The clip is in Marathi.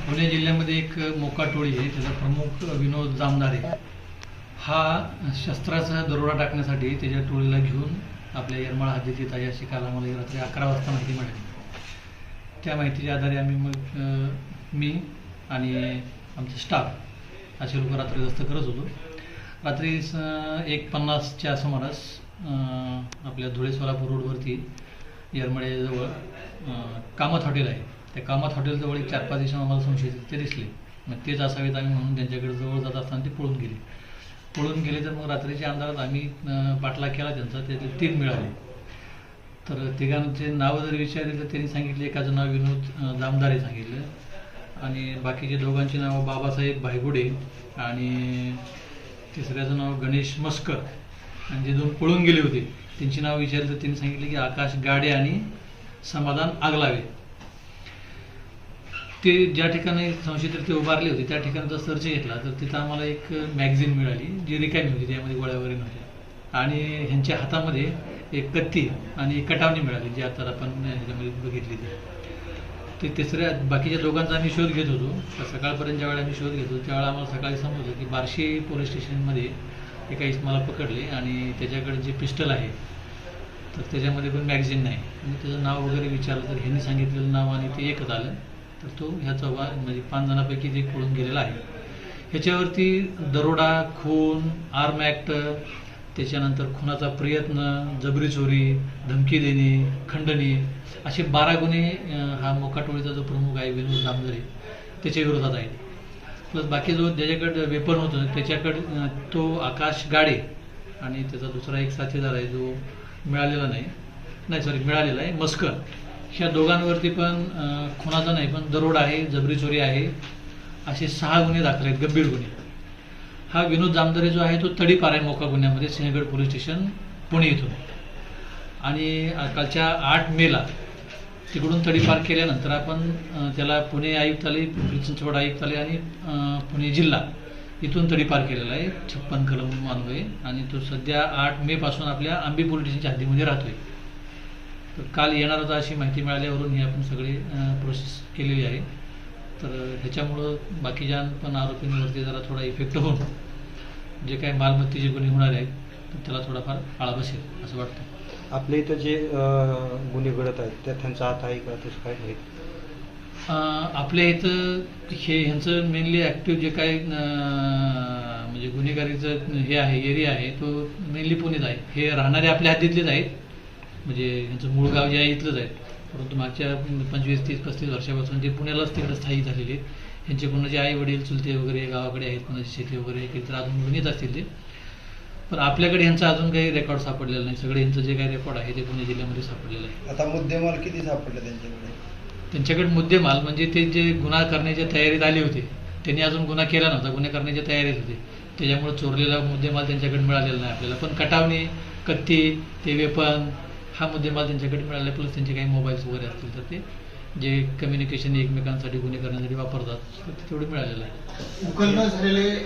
पुणे जिल्ह्यामध्ये एक मोका टोळी आहे त्याचा प्रमुख विनोद जामदारे हा शस्त्राचा दरोडा टाकण्यासाठी त्याच्या टोळीला घेऊन आपल्या येरमाळा हद्दीत येत आहे अशी काल आम्हाला रात्री अकरा वाजता माहिती मिळाली. त्या माहितीच्या आधारे आम्ही मग मी आणि आमचे स्टाफ असे लोक रात्री गस्त करत होतो. रात्री एक पन्नासच्या सुमारास आपल्या धुळे सोलापूर रोडवरती येरमाळ्याजवळ कामत हॉटेल आहे. त्या कामत हॉटेलजवळ एक चार पाच दिवस आम्हाला संशयित ते दिसले. मग तेच असावेत आम्ही म्हणून त्यांच्याकडे जवळ जात असताना ते पळून गेले. पळून गेले तर मग रात्रीच्या अंधारात आम्ही पाठला पाठलाग केला त्यांचा त्यातले तीन मिळाले. तर तिघांचे नावं जर विचारले तर त्यांनी सांगितले एकाचं नाव विनोद अ, जामदारे सांगितलं. आणि बाकीचे दोघांची नावं बाबासाहेब भायगुडे आणि तिसऱ्याचं नाव गणेश मस्कर. आणि जे दोन पळून गेले होते त्यांची नाव विचारलं तर त्यांनी सांगितले की आकाश गाडे आणि समाधान आगलावे. ते ज्या ठिकाणी संशयित ते उभारले होते त्या ठिकाणचा सर्च घेतला तर तिथं आम्हाला एक मॅगझिन मिळाली जी रिकामी होती त्यामध्ये गोळ्या वगैरे नव्हत्या. आणि ह्यांच्या हातामध्ये एक कत्ती आणि कटावणी मिळाली जी आता आपण ह्याच्यामध्ये बघितली ती. ते तिसऱ्या बाकीच्या दोघांचा आम्ही शोध घेत होतो. तर सकाळपर्यंत ज्यावेळेला आम्ही शोध घेतो त्यावेळेला आम्हाला सकाळी समजलं की बार्शी पोलीस स्टेशनमध्ये एका इसमाला पकडले आणि त्याच्याकडे जे पिस्टल आहे तर त्याच्यामध्ये पण मॅगझिन नाही. मी त्याचं नाव वगैरे विचारलं तर ह्यांनी सांगितलेलं नाव आणि ते एकच आलं. तर तो ह्या चौघा म्हणजे पाच जणांपैकी जे कळून गेलेला आहे. ह्याच्यावरती दरोडा खून आर्म ॲक्ट त्याच्यानंतर खुनाचा प्रयत्न जबरी चोरी धमकी देणे खंडणी असे बारा गुन्हे हा मोकाटोळीचा जो प्रमुख आहे विनोद जामदरे त्याच्या विरोधात आहेत. प्लस बाकी जो ज्याच्याकडे वेपन होतं त्याच्याकडे तो आकाश गाडे आणि त्याचा दुसरा एक साथीदार आहे जो मिळालेला नाही. नाही सॉरी मिळालेला आहे. मस्कर. ह्या दोघांवरती पण खुनाचा नाही पण दरोडा आहे जबरी चोरी आहे. असे सहा गुन्हे दाखल आहेत गंभीर गुन्हे. हा विनोद जामदारे जो आहे तो तडीपार आहे मोका गुन्ह्यामध्ये सिंहगड पोलीस स्टेशन पुणे येतो आणि कालच्या आठ मेला तिकडून तडीपार केल्यानंतर आपण त्याला पुणे आयुक्तालय पिंपरी चिंचवड आयुक्तालय आणि पुणे जिल्हा इथून तडीपार केलेला आहे. छप्पन कलम आहे आणि तो सध्या आठ मे पासून आपल्या आंबी पोलीस स्टेशनच्या हद्दीमध्ये राहतोय. तर काल येणार होता अशी माहिती मिळाल्यावरून ही आपण सगळी प्रोसेस केलेली आहे. तर ह्याच्यामुळं बाकीच्या पण आरोपींवरती जरा थोडा इफेक्ट होऊन जे काही मालमत्तेचे गुन्हे होणार आहेत त्याला थोडाफार आळा बसेल असं वाटतं. आपल्या इथं जे गुन्हे घडत आहेत त्यात त्यांचा हात आहे का? तसं काय आहे आपल्या इथं हे ह्यांचं मेनली ॲक्टिव्ह जे काही म्हणजे गुन्हेगारीचं हे आहे एरिया आहे तो मेनली पुणेच आहे. हे राहणारे आपल्या हद्दीतलेच आहेत. म्हणजे ह्यांचं मूळ गाव जे आहे इथलंच आहे. परंतु मागच्या पंचवीस तीस पस्तीस वर्षापासून जे पुण्यालाच तिकडे स्थायिक झालेले आहेत. ह्यांचे कोणाचे आई वडील चुलते वगैरे गावाकडे आहेत कोणाची शेती वगैरे तर अजून घेऊन येत असतील ते. पण आपल्याकडे ह्यांचा अजून काही रेकॉर्ड सापडलेला नाही. सगळे ह्यांचं जे काही रेकॉर्ड आहे ते पुणे जिल्ह्यामध्ये सापडलेलं आहे. आता मुद्देमाल किती सापडले त्यांच्याकडे? त्यांच्याकडे मुद्देमाल म्हणजे ते जे गुन्हा करण्याच्या तयारीत आले होते त्यांनी अजून गुन्हा केला नव्हता गुन्हे करण्याच्या तयारीत होते. त्याच्यामुळे चोरलेला मुद्देमाल त्यांच्याकडे मिळालेला नाही आपल्याला. पण कटावणी कत्ती ते वेपन हा मुद्देमाल त्यांच्याकडे मिळाला प्लस त्यांचे काही मोबाईल्स वगैरे असतील तर ते जे कम्युनिकेशन एकमेकांसाठी गुन्हे करण्यासाठी वापरतात ते तेवढे मिळालेलं आहे.